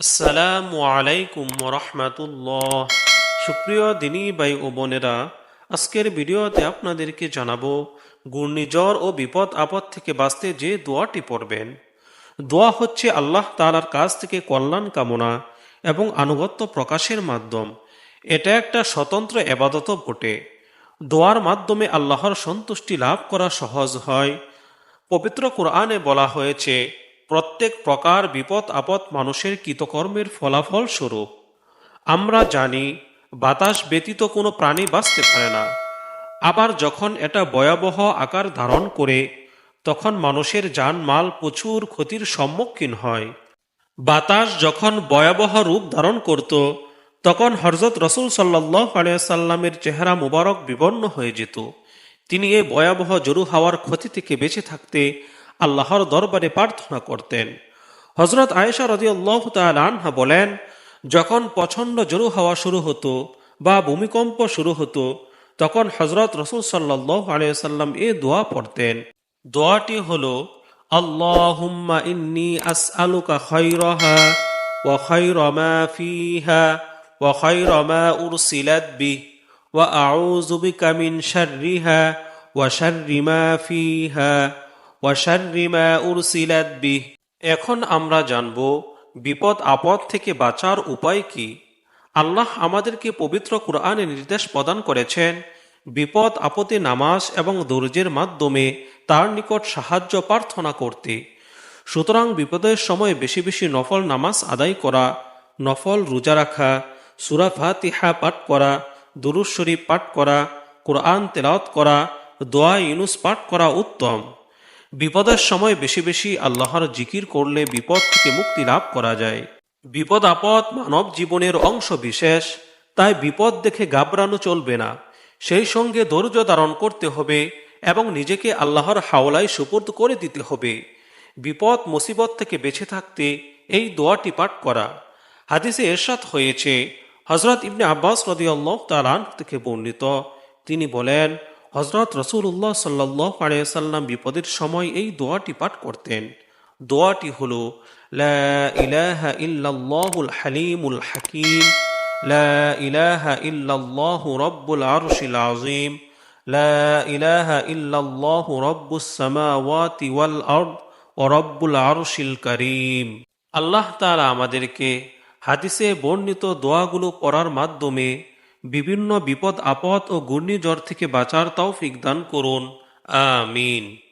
আসসালামু আলাইকুম রহমাতুল্লাহ সুপ্রিয় দিনী ভাই ও বোনেরা, আজকের ভিডিওতে আপনাদেরকে জানাব, ঘূর্ণিঝড় ও বিপদ আপদ থেকে বাঁচতে যে দোয়াটি পড়বেন। দোয়া হচ্ছে আল্লাহ তাআলার কাছ থেকে কল্যাণ কামনা এবং আনুগত্য প্রকাশের মাধ্যম। এটা একটা স্বতন্ত্র এবাদত বটে। দোয়ার মাধ্যমে আল্লাহর সন্তুষ্টি লাভ করা সহজ হয়। পবিত্র কোরআনে বলা হয়েছে প্রত্যেক প্রকার বিপদ আপদ মানুষের কৃতকর্মের ফলাফল স্বরূপ। আমরা জানি, বাতাস ব্যতীত কোনো প্রাণী বাঁচতে পারে না। আবার যখন এটা ভয়াবহ আকার ধারণ করে, তখন মানুষের জানমাল প্রচুর ক্ষতির সম্মুখীন হয়। বাতাস যখন ভয়াবহ রূপ ধারণ করত, তখন হরজত রসুল সাল্লাহ আলিয়াল্লামের চেহারা মুবারক বিবর্ণ হয়ে যেত। তিনি এই ভয়াবহ জরু হাওয়ার ক্ষতি থেকে বেঁচে থাকতে আল্লাহর দরবারে প্রার্থনা করতেন। হজরত আয়েশা রদিয়াল্লাহ আনহা বলেন, যখন প্রচণ্ড জরু হাওয়া শুরু হতো বা ভূমিকম্প শুরু হতো, তখন হজরত রসুল সাল্লাহ আলিয়াল্লাম এ দোয়া পড়তেন। দোয়াটি হলো মা ফিহা মা ফিহা এখন আমরা জানব, বিপদ আপদ থেকে বাঁচার উপায় কি? আল্লাহ আমাদেরকে পবিত্র কোরআনে নির্দেশ প্রদান করেছেন, বিপদ আপদে নামাজ এবং ধৈর্যের মাধ্যমে তার নিকট সাহায্য প্রার্থনা করতে। সুতরাং বিপদের সময় বেশি বেশি নফল নামাজ আদায় করা, নফল রোজা রাখা, সুরা ফাতিহা পাঠ করা, দুরুজ শরীফ পাঠ করা, কোরআন তেলাওত করা, দোয়া ইউনুস পাঠ করা উত্তম। বিপদের সময় বেশি বেশি আল্লাহর জিকির করলে বিপদ থেকে মুক্তি লাভ করা যায়। বিপদ আপদ মানব জীবনের অংশ বিশেষ, তাই বিপদ দেখে ঘাবড়ানো চলবে না। সেই সঙ্গে ধৈর্য ধারণ করতে হবে এবং নিজেকে আল্লাহর হাওলায় সুপর্দ করে দিতে হবে। বিপদ, মুসিবত থেকে বেঁচে থাকতে এই দোয়াটি পাঠ করা। হাদিসে এরশাদ হয়েছে হজরত ইবনে আব্বাস রদিয়াল্লাহ তালান থেকে বর্ণিত। তিনি বলেন হজরত রসুল্লাহ সাল্লাহ আলিয়াল্লাম বিপদের সময় এই দোয়াটি পাঠ করতেন। দোয়াটি হল ইলাহা হালিমুল হাকিম ইলাহা লা ইলাহা করিম। আল্লাহ তাআলা আমাদেরকে হাদিসে বর্ণিত দোয়াগুলো পড়ার মাধ্যমে বিভিন্ন বিপদ আপদ ও ঘূর্ণিঝড় থেকে বাঁচার তৌফিক দান করুন। আমিন।